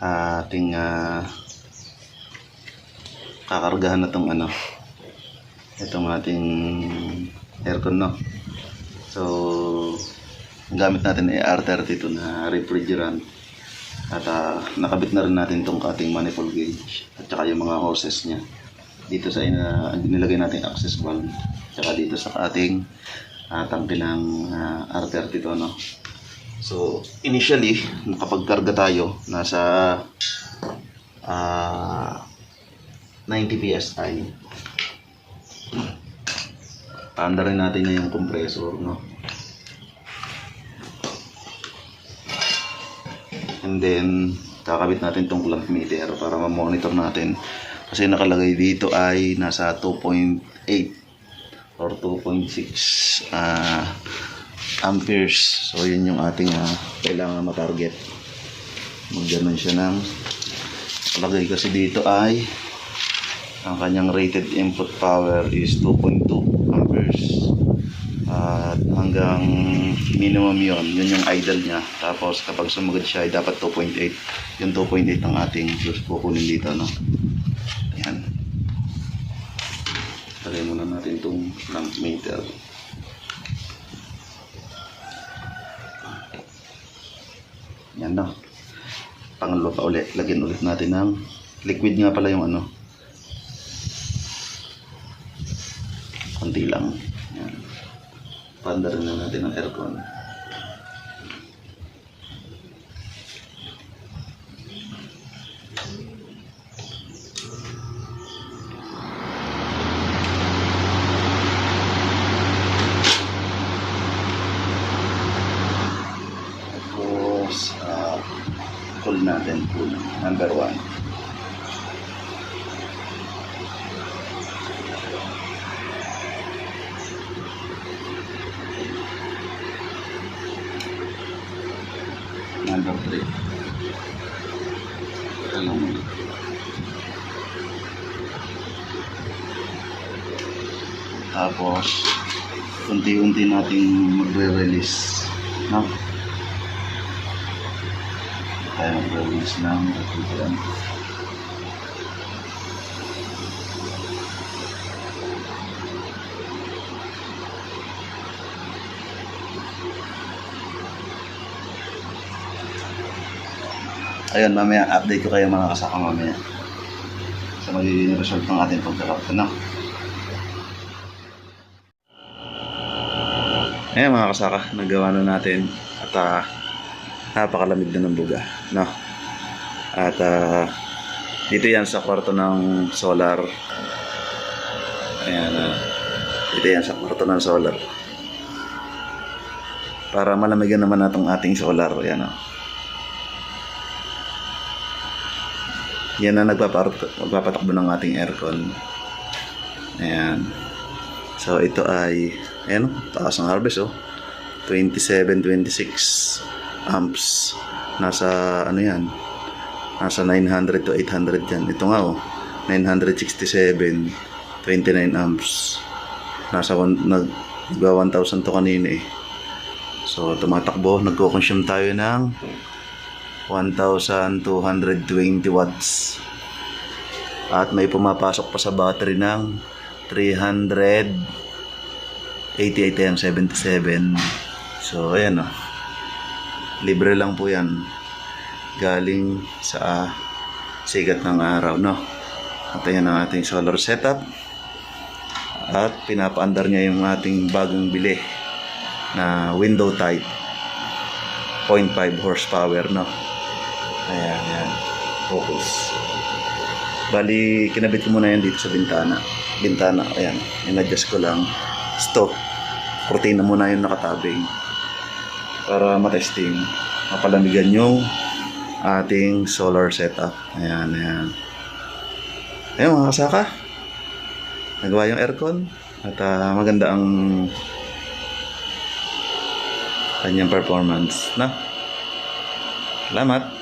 ating ah, kakargahan na tong ano itong ating aircon no? So gamit natin ay R32 na refrigerant. At ah, nakabit na rin natin tong ating manifold gauge at saka yung mga hoses niya. Dito sa ina, nilagay natin access valve. Tsaka dito sa ating uh, tangke ng ah, R32 no so initially nakapagkarga tayo nasa ah 90 psi Paanda rin natin na yung compressor no? And then kakabit natin tong clamp meter para ma-monitor natin. Kasi nakalagay dito ay nasa 2.8 or 2.6 ah amperes. So yun yung ating ah, kailangan matarget. Magganon siya ng nakalagay kasi dito ay ang kanyang rated input power is 2.2 amperes. At hanggang minimum yon yun yung idle niya. Tapos kapag sumagad siya ay dapat 2.8 yung 2.8 ang ating fuse kukunin dito no? Yan lagay muna natin itong lamp meter na. Pangalawa pa ulit. Lagyan ulit natin ng liquid nga pala yung ano. Konti lang. Yan panda na natin ang aircon tapos ah cool natin cool number one number three Alam mo. Tapos, unti-unti nating magre-release. No? Tayo magre-release ng refrigerant. Ayun, mamaya update ko kayo mga kasaka mamaya sa magiging result ng ating pagkakapta na. Ayan mga kasaka, nagawa na natin at ah, napakalamig na ng buga. No? At ah, dito yan sa kwarto ng solar. Ayan, ah, dito yan sa kwarto ng solar. Para malamigan naman natong ating solar. Ayan, oh. Yan na nagpapatak- magpapatakbo ng ating aircon. Ayan. So ito ay ayan, oh, taas ng harvest oh. 27, 26 amps. Nasa ano yan? Nasa 900 to 800 yan. Ito nga oh. 967, 29 amps. Nasa one, nag, nagba 1,000 to kanina eh. So tumatakbo, nagko-consume tayo ng 1,220 watts. At may pumapasok pa sa battery ng 388 yung 77. So, ayan o. Libre lang po yan. Galing sa ah, sigat ng araw, no? At ayan ang ating solar setup. At pinapaandar niya yung ating bagong bili na window type 0.5 horsepower, no? Ayan, ayan. Focus. Bali, kinabit ko muna yan dito sa bintana. Bintana, ayan. In-adjust ko lang. Stop. Kurtina muna yung nakatabing. Para matesting. Mapalamigan yung ating solar setup. Ayan, ayan. Ayan mga kasaka. Nagawa yung aircon. At ah, maganda ang kanyang performance. Na? Salamat.